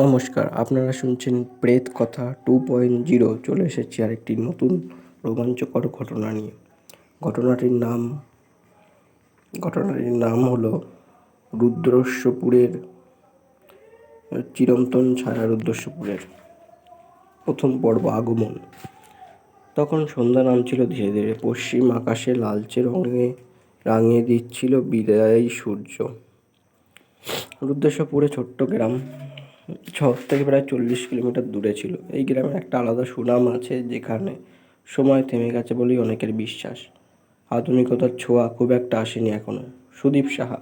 নমস্কার, আপনারা শুনছেন প্রেত কথা টু পয়েন্ট জিরো চলে এসেছি আরেকটি নতুন রোমাঞ্চকর ঘটনা নিয়ে। ঘটনাটির নাম ঘটনাটির নাম হলো রুদ্রস্বপুরের, চিরন্তন ছায়া রুদ্রস্বপুরের প্রথম পর্ব আগমন। তখন সন্ধ্যা নামছিল ধীরে ধীরে, পশ্চিম আকাশে লালচে রঙে রাঙিয়ে দিচ্ছিল বিদায়ী সূর্য। রুদ্রেশ্বরপুরে ছোট্ট গ্রাম শহর থেকে প্রায় চল্লিশ কিলোমিটার দূরে ছিল। এই গ্রামের একটা আলাদা সুনাম আছে যেখানে সময় থেমে গেছে বলেই অনেকের বিশ্বাস। আধুনিকতার ছোঁয়া খুব একটা আসেনি এখনও সুদীপ সাহা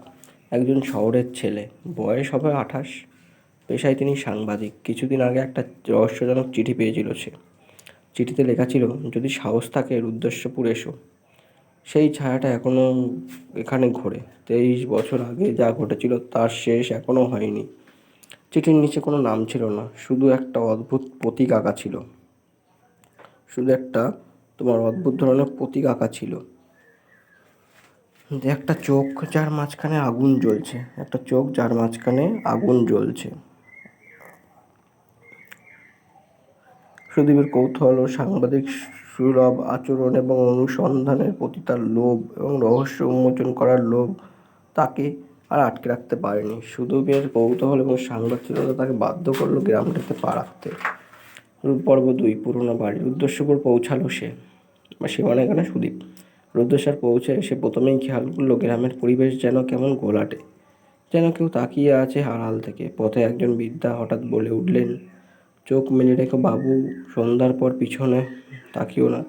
একজন শহরের ছেলে। বয়স হবে আঠাশ। পেশায় তিনি সাংবাদিক। কিছুদিন আগে একটা রহস্যজনক চিঠি পেয়েছিল সে। চিঠিতে লেখা ছিল, যদি সাহস থাকে রুদ্রেশ্বরপুর এসো। সেই ছায়াটা এখনও এখানে ঘোরে। তেইশ বছর আগে যা ঘটেছিল তার শেষ এখনও হয়নি। চিঠির নিচে কোনো নাম ছিল না, শুধু একটা অদ্ভুত প্রতীক আঁকা ছিল। শুধু একটা তোমার অদ্ভুত ধরনের প্রতীক আঁকা ছিল। একটা চোখ যার মাঝখানে আগুন জ্বলছে, একটা চোখ যার মাঝখানে আগুন জ্বলছে। সুদীপের কৌতূহল ও সাংবাদিক সুলভ আচরণ এবং অনুসন্ধানের প্রতি তার লোভ এবং রহস্য উন্মোচন করার লোভ তাকে আর আটকে রাখতে পারেনি। সুদীপের কৌতূহল এবং সাংবাদিকতা তাকে বাধ্য করল গ্রামটাতে পা রাখতে। পর্ব দুই পুরোনো বাড়ি রুদ্রেশ্বরপুর পৌঁছালো সে। বা সে মানে এখানে সুদীপ। রুদ্রেশ্বর পৌঁছে সে প্রথমেই খেয়াল করল গ্রামের পরিবেশ যেন কেমন ঘোলাটে যেন কেউ তাকিয়ে আছে আড়াল থেকে। পথে একজন বৃদ্ধা হঠাৎ বলে উঠলেন, চোখ মেলে রেখো বাবু, সন্ধ্যার পর পিছনে তাকিও না।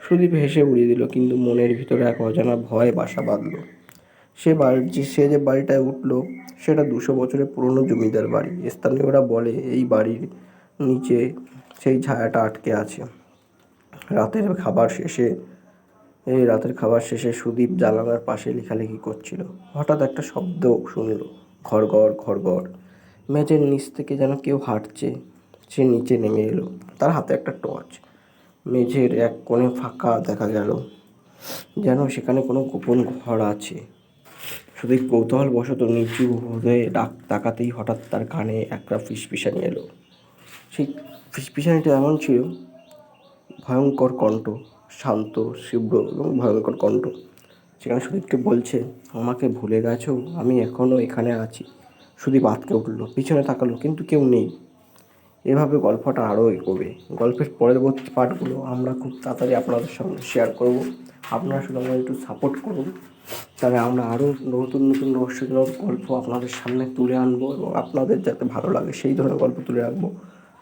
সুদীপ হেসে উড়িয়ে দিল, কিন্তু মনের ভিতরে এক অজানা ভয় বাসা বাঁধল। সে বাড়ি সে যে বাড়িটায় উঠল, সেটা দুশো বছরের পুরনো জমিদার বাড়ি। স্থানীয়রা বলে, এই বাড়ির নিচে সেই ছায়াটা আটকে আছে। রাতের খাবার শেষে এই রাতের খাবার শেষে সুদীপ জানালার পাশে লেখালেখি করছিল। হঠাৎ একটা শব্দ শুনলো ঘরঘর ঘরঘর মেঝের নিচ থেকে যেন কেউ হাঁটছে, সে নিচে নেমে এলো। তার হাতে একটা টর্চ মেঝের এক কোণে ফাঁকা দেখা গেল, যেন সেখানে কোনো গোপন ঘর আছে। শুধু কৌতূহল বশত নিচু হয়ে ডাক তাকাতেই হঠাৎ তার কানে একটা ফিসফিসানি এলো। সেই ফিসফিসানিটা এমন ছিল, ভয়ঙ্কর কণ্ঠ, শান্ত, তীব্র এবং ভয়ঙ্কর কণ্ঠ। সেখানে সুদীপকে বলছে, আমাকে ভুলে গেছো, আমি এখনও এখানে আছি। সুদীপ আতকে উঠল, পিছনে তাকালো, কিন্তু কেউ নেই। এভাবে গল্পটা আরও এগোবে। গল্পের পরবর্তী পার্টগুলো আমরা খুব তাড়াতাড়ি আপনাদের সঙ্গে শেয়ার করব। আপনারা শুধু আমরা একটু সাপোর্ট করুন। তাহলে আমরা আরও নতুন নতুন রহস্যজনক গল্প আপনাদের সামনে তুলে আনব এবং আপনাদের যাতে ভালো লাগে সেই ধরনের গল্প তুলে রাখব।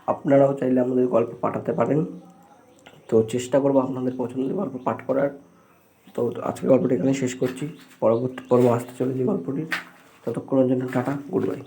আপনারাও চাইলে আমাদের গল্প পাঠাতে পারেন। তো চেষ্টা করব আপনাদের পছন্দের গল্প পাঠ করার। তো আজকের গল্পটি এখানে শেষ করছি। পরবর্তী পর্ব আসতে চলেছি গল্পটির। ততক্ষণের জন্য টাটা, গুড বাই।